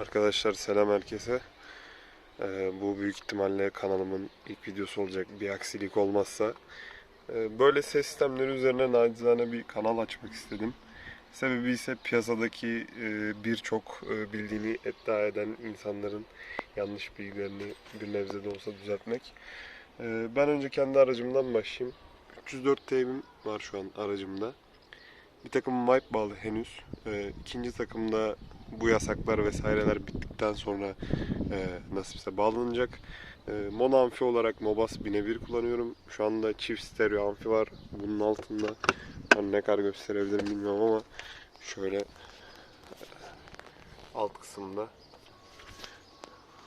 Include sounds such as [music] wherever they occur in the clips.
Arkadaşlar selam herkese. Ee, bu büyük ihtimalle kanalımın ilk videosu olacak bir aksilik olmazsa. Ee, böyle ses sistemleri üzerine nacizane bir kanal açmak istedim. Sebebi ise piyasadaki e, birçok e, bildiğini iddia eden insanların yanlış bilgilerini bir nebze de olsa düzeltmek. Ee, ben önce kendi aracımdan başlayayım. 304 teybim var şu an aracımda. Bir takım wipe bağlı henüz. Ee, ikinci takımda bu yasaklar vesaireler bittikten sonra e, nasipse bağlanacak. E, mono amfi olarak Mobas 1001 kullanıyorum. Şu anda çift stereo amfi var. Bunun altında hani ne kadar gösterebilirim bilmiyorum ama şöyle e, alt kısımda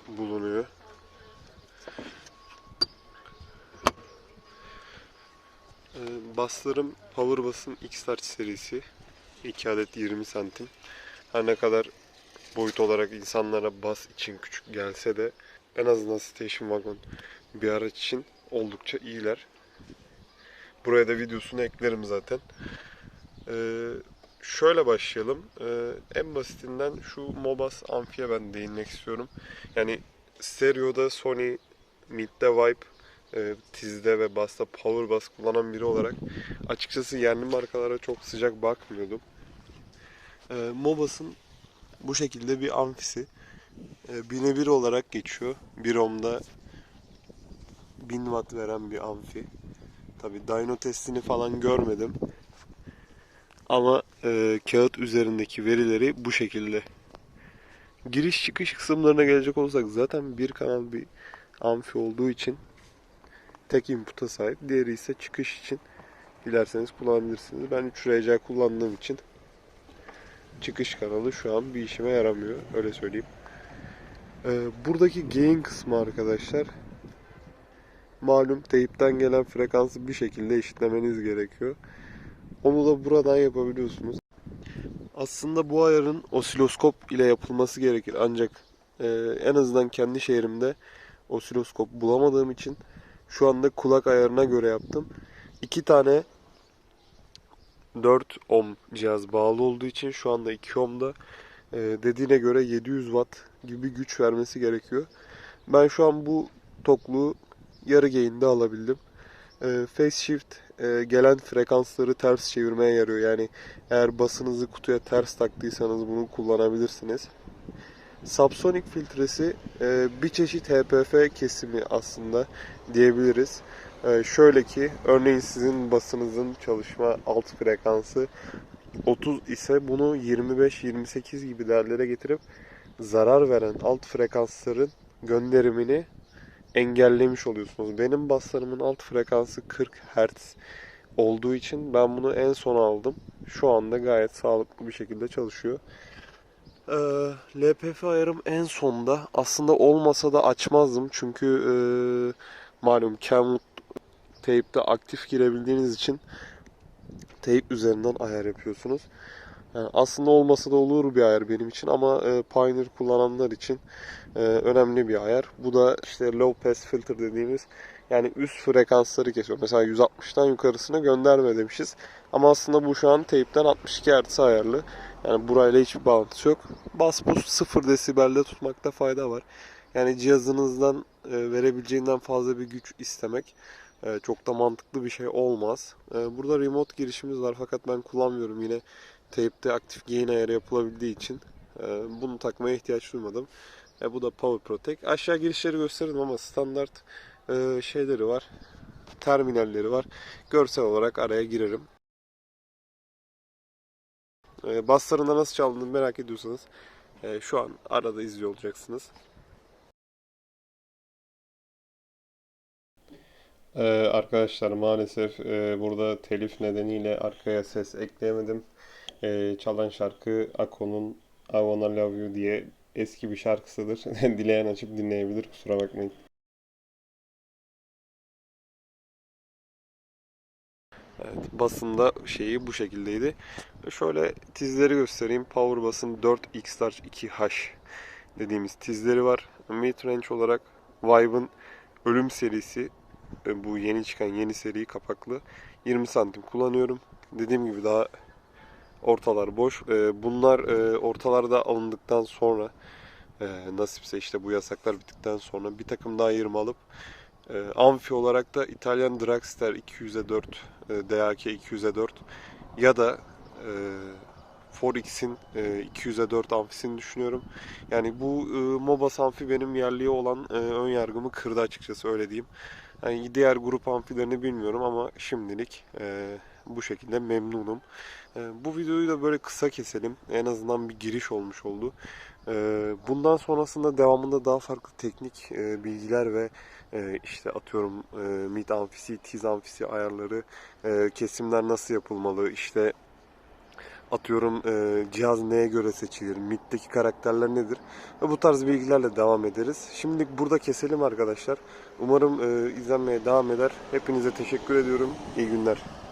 bulunuyor. Baslarım Powerbass'ın X-Large serisi. 2 adet 20 santim. Her ne kadar boyut olarak insanlara bas için küçük gelse de en azından station wagon bir araç için oldukça iyiler. Buraya da videosunu eklerim zaten. Ee, şöyle başlayalım. Ee, en basitinden şu Mobas Amfi'ye ben değinmek istiyorum. Yani stereoda Sony, Mid'de Vibe, e, Tiz'de ve Bass'ta Power Bass kullanan biri olarak açıkçası yerli markalara çok sıcak bakmıyordum. Ee, Mobas'ın bu şekilde bir amfisi. E, bine bir olarak geçiyor. Bir ohm'da 1000 watt veren bir amfi. Tabi dyno testini falan görmedim. Ama e, kağıt üzerindeki verileri bu şekilde. Giriş çıkış kısımlarına gelecek olsak zaten bir kanal bir amfi olduğu için tek input'a sahip. Diğeri ise çıkış için dilerseniz kullanabilirsiniz. Ben 3 RC kullandığım için çıkış kanalı şu an bir işime yaramıyor. Öyle söyleyeyim. Ee, buradaki gain kısmı arkadaşlar malum teyipten gelen frekansı bir şekilde eşitlemeniz gerekiyor. Onu da buradan yapabiliyorsunuz. Aslında bu ayarın osiloskop ile yapılması gerekir. Ancak e, en azından kendi şehrimde osiloskop bulamadığım için şu anda kulak ayarına göre yaptım. İki tane 4 ohm cihaz bağlı olduğu için şu anda 2 ohmda e, dediğine göre 700 watt gibi güç vermesi gerekiyor. Ben şu an bu tokluğu yarı gain'de alabildim. E, phase shift e, gelen frekansları ters çevirmeye yarıyor. Yani eğer basınızı kutuya ters taktıysanız bunu kullanabilirsiniz. Subsonic filtresi e, bir çeşit HPF kesimi aslında diyebiliriz. Ee, şöyle ki örneğin sizin basınızın çalışma alt frekansı 30 ise bunu 25-28 gibi değerlere getirip zarar veren alt frekansların gönderimini engellemiş oluyorsunuz. Benim baslarımın alt frekansı 40 Hz olduğu için ben bunu en son aldım. Şu anda gayet sağlıklı bir şekilde çalışıyor. Ee, LPF ayarım en sonda. Aslında olmasa da açmazdım çünkü e, malum Kenwood teypte aktif girebildiğiniz için teyp üzerinden ayar yapıyorsunuz. Yani aslında olmasa da olur bir ayar benim için ama e, Pioneer kullananlar için e, önemli bir ayar. Bu da işte low pass filter dediğimiz yani üst frekansları kesiyor. Mesela 160'tan yukarısına gönderme demişiz. Ama aslında bu şu an teypten 62 Hz ayarlı. Yani burayla hiçbir bağlantısı yok. Bas boost 0 desibelde tutmakta fayda var. Yani cihazınızdan e, verebileceğinden fazla bir güç istemek e, çok da mantıklı bir şey olmaz. E, burada remote girişimiz var fakat ben kullanmıyorum yine teypte aktif gain ayarı yapılabildiği için e, bunu takmaya ihtiyaç duymadım. bu da Power Protect. Aşağı girişleri gösterdim ama standart şeyleri var. Terminalleri var. Görsel olarak araya girerim. E, baslarında nasıl çaldığını merak ediyorsanız şu an arada izliyor olacaksınız. Ee, arkadaşlar maalesef e, burada telif nedeniyle arkaya ses ekleyemedim. Ee, çalan şarkı Ako'nun I Wanna Love You diye eski bir şarkısıdır. [laughs] Dileyen açıp dinleyebilir kusura bakmayın. Evet, basında şeyi bu şekildeydi. Şöyle tizleri göstereyim. Power basın 4X Large 2H dediğimiz tizleri var. Mid-range olarak Vibe'ın Ölüm serisi bu yeni çıkan yeni seri kapaklı 20 santim kullanıyorum. Dediğim gibi daha ortalar boş. E, bunlar e, ortalarda alındıktan sonra e, nasipse işte bu yasaklar bittikten sonra bir takım daha 20 alıp e, amfi olarak da İtalyan Dragster 200'e 4 e, DAK 200'e 4 ya da e, Forex'in e, 200'e 4 amfisini düşünüyorum. Yani bu e, Mobas amfi benim yerliye olan e, ön yargımı kırdı açıkçası öyle diyeyim. Yani diğer grup amfilerini bilmiyorum ama şimdilik e, bu şekilde memnunum. E, bu videoyu da böyle kısa keselim. En azından bir giriş olmuş oldu. E, bundan sonrasında devamında daha farklı teknik e, bilgiler ve e, işte atıyorum e, mid amfisi, tiz amfisi ayarları, kesimler nasıl yapılmalı, işte atıyorum cihaz neye göre seçilir, MID'deki karakterler nedir bu tarz bilgilerle devam ederiz. Şimdi burada keselim arkadaşlar. Umarım e, izlenmeye devam eder. Hepinize teşekkür ediyorum. İyi günler.